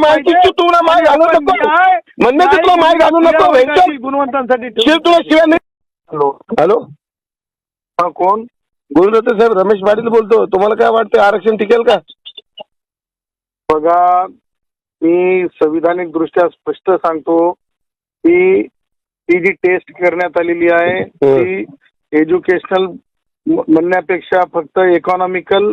माहिती तुला माय घालू नको. म्हणण्याची तुला माय घालू नको. व्यंकट गुणवंतांसाठी शिव तुला शिवाय नाही. हॅलो. हॅलो. हा कोण? गुरुदत्त साहेब रमेश पाटील बोलतो. तुम्हाला काय वाटतं आरक्षण टिकेल का? बघा मी संविधानिक दृष्ट्या स्पष्ट सांगतो की ती जी टेस्ट करण्यात आलेली आहे ती एज्युकेशनल म्हणण्यापेक्षा फक्त इकॉनॉमिकल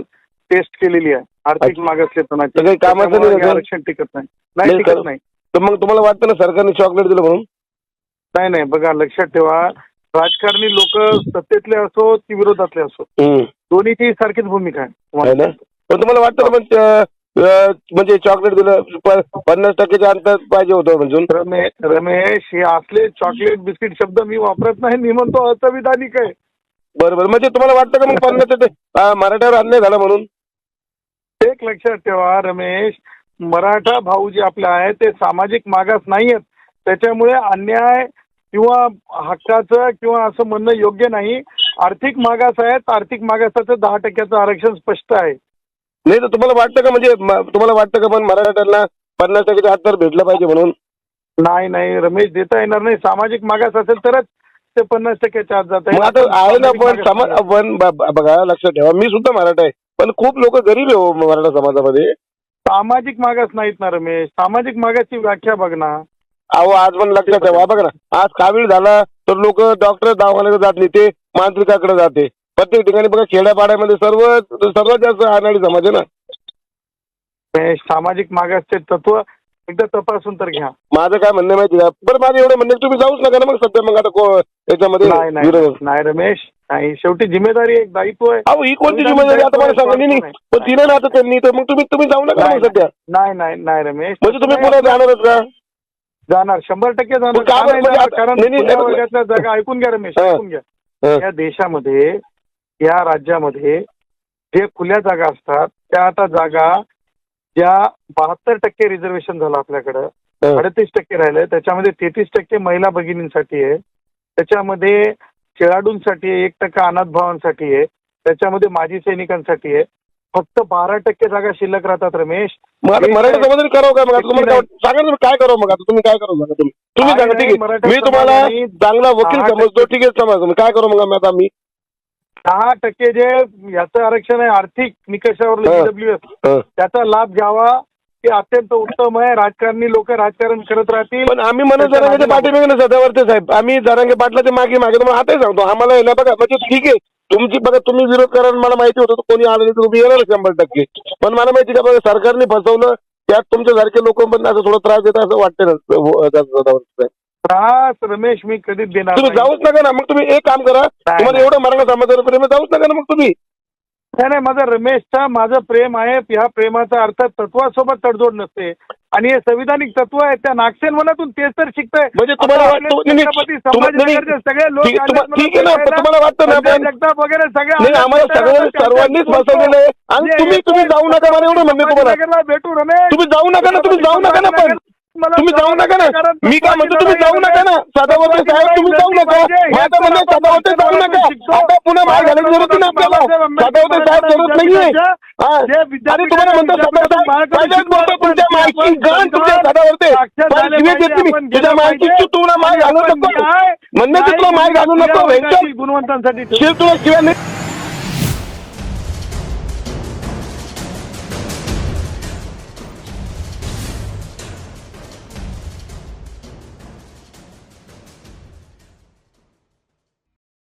टेस्ट केलेली आहे. आर्थिक. मागासलेपणाची काही कामाचं नाही का? आरक्षण टिकत नाही. नाही नाही टिकत? नाही. तर मग तुम्हाला वाटतं ना सरकारने चॉकलेट दिलं म्हणून? नाही नाही. बघा लक्षात ठेवा. राजकारणी लोक सत्तेतले असो की विरोधातले असो हम्म. दोन्हीची सारखीच भूमिका आहे. आहे ना? पण तुम्हाला वाटतं ना पण अं, म्हणजे चॉकलेट दिलं प- पन्नास टक्क्याच्या अंतर पाहिजे होतं म्हणजे रमे रमेश हे असले चॉकलेट बिस्किट शब्द मी वापरत नाही. मी म्हणतो असंविधानिक आहे. बरं बरं म्हणजे तुम्हाला वाटतं का मग पन्नास टक्के अं, मराठ्यावर अन्याय झाला म्हणून. एक लक्षात ठेवा रमेश. मराठा भाऊ जे आपले आहेत ते सामाजिक मागास नाही आहेत त्याच्यामुळे अन्याय किंवा हक्काचं किंवा असं म्हणणं योग्य नाही. आर्थिक मागास आहेत आर्थिक मागासाचं दहा टक्क्याचं आरक्षण स्पष्ट आहे. नाही तर तुम्हाला वाटतं का म्हणजे तुम्हाला वाटतं का पण मराठ्यांना पन्नास टक्क्याचं अंतर भेटलं पाहिजे म्हणून? नाही नाही रमेश देता येणार नाही. सामाजिक मागास असेल तरच ते पन्नास टक्क्याच्या आत जात मग आता आहे ना पण समाज पण ब- बघा लक्षात ठेवा मी सुद्धा मराठा आहे पण खूप लोक गरीब आहे हो मराठा समाजामध्ये. सामाजिक मागास नाहीत ना रमेश. सामाजिक मागासची व्याख्या बघ ना. अहो आज पण लक्षात ठेवा बघा ना. आज कावीळ झाला तर लोक डॉक्टर दवाखान्याकडे जात नाही ते मांत्रिकाकडे जाते. प्रत्येक ठिकाणी बघा खेड्यापाड्यामध्ये सर्व सर्वात जास्त अनाडी समाज आहे ना. रमेश, सामाजिक मागासचे तत्व एकदा तपासून तर घ्या. माझं काय म्हणणं माहिती का? बरं माझं एवढं म्हणणं तुम्ही जाऊच नका ना मग सध्या मग आता को- याच्यामध्ये नाही नाही विरोध नाही रमेश. नाही शेवटी जिम्मेदारी एक दायित्व आहे अहो ही कोणती जिम्मेदारी आता मला सांगा नाही नाही. पण तिने ना आता त्यांनी तर मग तुम्ही तुम्ही जाऊ नका ना मग सध्या. नाही नाही नाही रमेश. म्हणजे तुम्ही पुन्हा जाणारच का? जाणार. शंभर टक्के जाणार. मग का का बरं? नाही म्हणजे? आता- कारण नाही, नाही, खुल्या नाही, वर्गातल्या जागा ऐकून घ्या रमेश हा. ऐकून घ्या. हा. या देशामध्ये या राज्यामध्ये जे खुल्या जागा असतात त्या आता जागा ज्या बहात्तर टक्के रिझर्वेशन झालं आपल्याकडं. अडतीस टक्के राहिलं त्याच्यामध्ये तेहतीस टक्के महिला भगिनींसाठी आहे. त्याच्यामध्ये खेळाडूंसाठी आहे एक टक्का अनाथ भावांसाठी आहे. त्याच्यामध्ये माजी सैनिकांसाठी आहे. फक्त बारा टक्के जागा शिल्लक राहतात रमेश. मग मराठा समाजाने करावं काय मग तुम्हाला? सांगा तुम्ही काय करावं मग आता? तुम्ही काय करावं सांगा तुम्ही? तुम्ही सांगा ठीक आहे. मराठा मी तुम्हाला चांगला वकील समजतो ठीक आहे समज तुम्ही काय करू मग आता मी? दहा टक्के जे याचं आरक्षण आहे आर्थिक निकषावर. डब्ल्यू. त्याचा लाभ घ्यावा. हे अत्यंत उत्तम आहे. राजकारणी लोक राजकारण करत राहतील. पण आम्ही म्हणत जरांगे मागे पाठीमागे ना साहेब. आम्ही जरांगे पाटलाचे मागे मागे तुम्हाला आताही सांगतो. आम्हाला ना बघा म्हणजे ठीक आहे. तुमची बघा तुम्ही विरोध करा मला माहिती होतं कोणी आलं नाही तुम्ही येणार शंभर टक्के. पण मला माहिती का बघा सरकारने फसवलं त्यात तुमच्यासारखे लोक पण असं थोडं त्रास देतात असं वाटतं सदावर्ते साहेब. त्रास रमेश मी कधीच देणार तुम्ही नाही जाऊच नका ना मग तुम्ही एक काम करा तुम्हाला. एवढं मराठा समाजावर प्रेम आहे, जाऊच नका ना मग तुम्ही नाही नाही, माझं रमेशचा माझं प्रेम आहे ह्या प्रेमाचा अर्थ तत्वासोबत तडजोड नसते आणि हे संविधानिक तत्व आहे त्या नागसेन मनातून तेच तर शिकतंय म्हणजे तुम्हाला आता वाटतं- आपले नाही, नाही, छत्रपती तुम्हा- नाही, संभाजीनगरचे सगळे लोक ठीक- आले तुम्हा- मला ठीक आहे ना, पण भेटायला. तुम्हाला वाटतं ना संजय पण- जगताप वगैरे सगळे नाही आले आम्हाला. सगळ्यांनी त्यांच्या सर्वांनीच बोलतो. फसवलेलं आहे आणि जे तुम्ही येतोय तुम्ही जाऊ नका मला एवढं म्हणणे तुम्हाला संभाजीनगरला भेटू रमेश तुम्ही जाऊ नका ना तुम्ही जाऊ नका ना पण तुम्ही जाऊ नका ना मी काय म्हणतो तुम्ही जाऊ नका ना सदावर्ते साहेब तुम्ही जाऊ नका माझं म्हणणं आहे, सदावर्ते जाऊ नका आता पुन्हा माय घालायची जरूरत नाही आपल्याला सदावर्ते साहेब जरूरत नाहीये हा. आणि तुम्हाला म्हणतो सदावर्ते बोलतो तुमच्या माहिती गण तुमच्या सदावर्ते पण शिवी देत मी तुझ्या माहितीची तुला माय घालू नको म्हणण्याची तुला माय घालू नको गुणवंतांसाठी शिव तुला शिवाय नाही